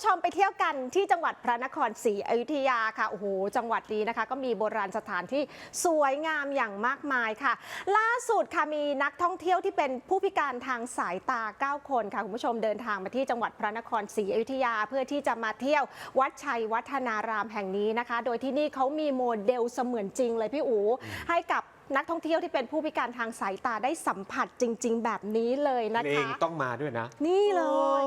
ผู้ชมไปเที่ยวกันที่จังหวัดพระนครศรีอยุธยาค่ะโอ้โหจังหวัดนี้นะคะ ก็มีโบราณสถานที่สวยงามอย่างมากมายค่ะ ล่าสุดค่ะมีนักท่องเที่ยวที่เป็นผู้พิการทางสายตา 9 คนค่ะคุณผู้ชมเดินทางมาที่จังหวัดพระนครศรีอยุธยา เพื่อที่จะมาเที่ยววัดชัยวัฒนารามแห่งนี้นะคะ โดยที่นี่เขามีโมเดลเสมือนจริงเลยพี่อูให้กับนักท่องเที่ยวที่เป็นผู้พิการทางสายตาได้สัมผัสจริง ๆ แบบนี้เลยนะเพลงคะต้องมาด้วยนะ นี่เลย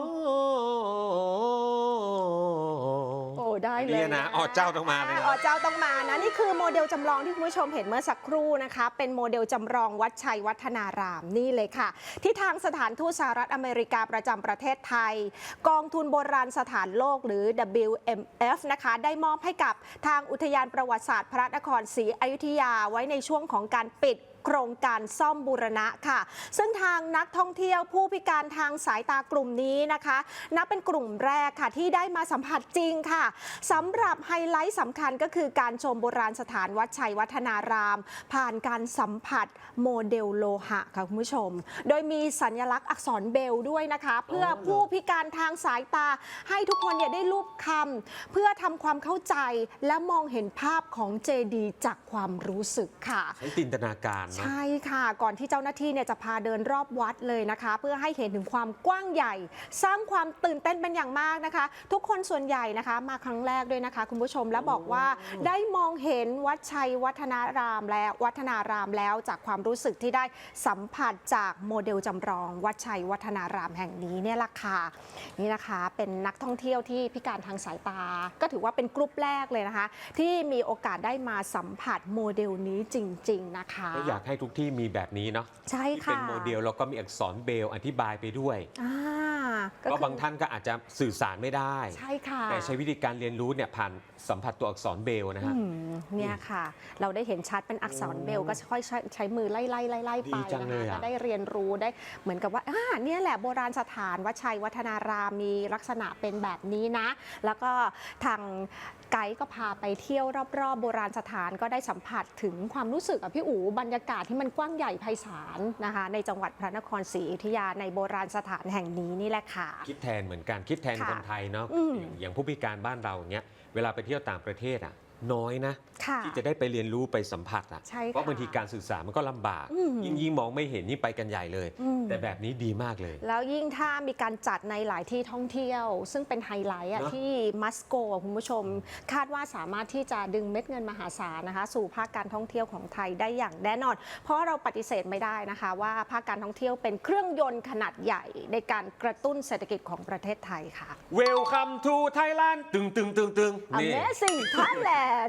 ได้เลยเนี่ยนะอ๋อเจ้าต้องมาเลยนะอ๋อเจ้าต้องมานะนี่คือโมเดลจำลองที่คุณผู้ชมเห็นเมื่อสักครู่นะคะ เป็นโมเดลจำลองวัดชัยวัฒนารามนี่เลยค่ะ ที่ทางสถานทูตสหรัฐอเมริกาประจำประเทศไทย กองทุนโบราณสถานโลกหรือ WMF นะคะ ได้มอบให้กับทางอุทยานประวัติศาสตร์ พระนครศรีอยุธยาไว้ในช่วงของการปิด โครงการซ่อมบูรณะค่ะ ซึ่งทางนักท่องเที่ยวผู้พิการทางสายตากลุ่มนี้นะคะ นับเป็นกลุ่มแรกค่ะที่ได้มาสัมผัสจริงค่ะสำหรับไฮไลท์สำคัญก็คือการชมโบราณสถานวัดชัยวัฒนาราม ผ่านการสัมผัสโมเดลโลหะค่ะคุณผู้ชม โดยมีสัญลักษณ์อักษรเบลด้วยนะคะ เพื่อผู้พิการทางสายตา ให้ทุกคนเนี่ยได้รูปคำเพื่อทำความเข้าใจและมองเห็นภาพของเจดีจากความรู้สึกค่ะ ใช้จินตนาการใช่ค่ะก่อนที่เจ้าหน้าที่เนี่ยจะพาเดินรอบวัดเลยนะคะ เพื่อให้เห็นถึงความกว้างใหญ่ สร้างความตื่นเต้นเป็นอย่างมากนะคะ ทุกคนส่วนใหญ่นะคะ มาครั้งแรกด้วยนะคะ คุณผู้ชมและบอกว่าได้มองเห็นวัดชัยวัฒนารามแล้ววัฒนารามแล้วจากความรู้สึกที่ได้สัมผัสจากโมเดลจำลอง วัดชัยวัฒนารามแห่งนี้เนี่ยละค่ะนี่นะคะเป็นนักท่องเที่ยวที่พิการทางสายตา ก็ถือว่าเป็นกลุ่มแรกเลยนะคะ ที่มีโอกาสได้มาสัมผัสโมเดลนี้จริง ๆ นะคะก็อยากให้ทุกที่มีแบบนี้เนาะใช่ที่ค่ะเป็นโมเดลแล้วก็มีอักษรเบลอธิบายไปด้วย อ่าก็คือบางท่านก็อาจจะสื่อสารไม่ได้ ใช่ค่ะ แต่ใช้วิธีการเรียนรู้เนี่ยผ่านสัมผัสตัวอักษรเบลนะฮะ อืมเนี่ยค่ะ เราได้เห็นชัดเป็นอักษรเบลก็ค่อยใช้ใช้มือไล่ไล่ไล่ไล่ไปดีจังนะเลยคะอะก็ได้เรียนรู้ได้เหมือนกับว่าอ่าเนี่ยแหละโบราณสถานวัดชัยวัฒนารามมีลักษณะเป็นแบบนี้นะ แล้วก็ทางไกด์ก็พาไปเที่ยวรอบๆ โบราณสถานก็ได้สัมผัสถึงความรู้สึกอะพี่อู๋บรรยากาศที่มันกว้างใหญ่ไพศาลนะคะ ในจังหวัดพระนครศรีอยุธยาในโบราณสถานแห่งนี้นี่แหละค่ะ คิดแทนเหมือนกันคิดแทนค่ะคนไทยเนาะอืมอย่างอย่างผู้พิการบ้านเราเนี้ยเวลาไปเที่ยวต่างประเทศอะ น้อยนะค่ะ ที่จะได้ไปเรียนรู้ไปสัมผัสอะใช่ค่ะเพราะบางทีการสื่อสารมันก็ลำบาก อืม ยิ่งยิ่งมองไม่เห็นยิ่งไปกันใหญ่เลย อืมแต่แบบนี้ดีมากเลย แล้วยิ่งถ้ามีการจัดในหลายที่ท่องเที่ยว ซึ่งเป็นไฮไลท์อะเนอะ ที่มัสโกอะคุณผู้ชม คาดว่าสามารถที่จะดึงเม็ดเงินมหาศาลนะคะ สู่ภาคการท่องเที่ยวของไทยได้อย่างแน่นอน เพราะเราปฏิเสธไม่ได้นะคะ ว่าภาคการท่องเที่ยวเป็นเครื่องยนต์ขนาดใหญ่ ในการกระตุ้นเศรษฐกิจของประเทศไทยค่ะ Welcome to Thailand ตึงตึงตึงตึงนี่ Amazing Thailand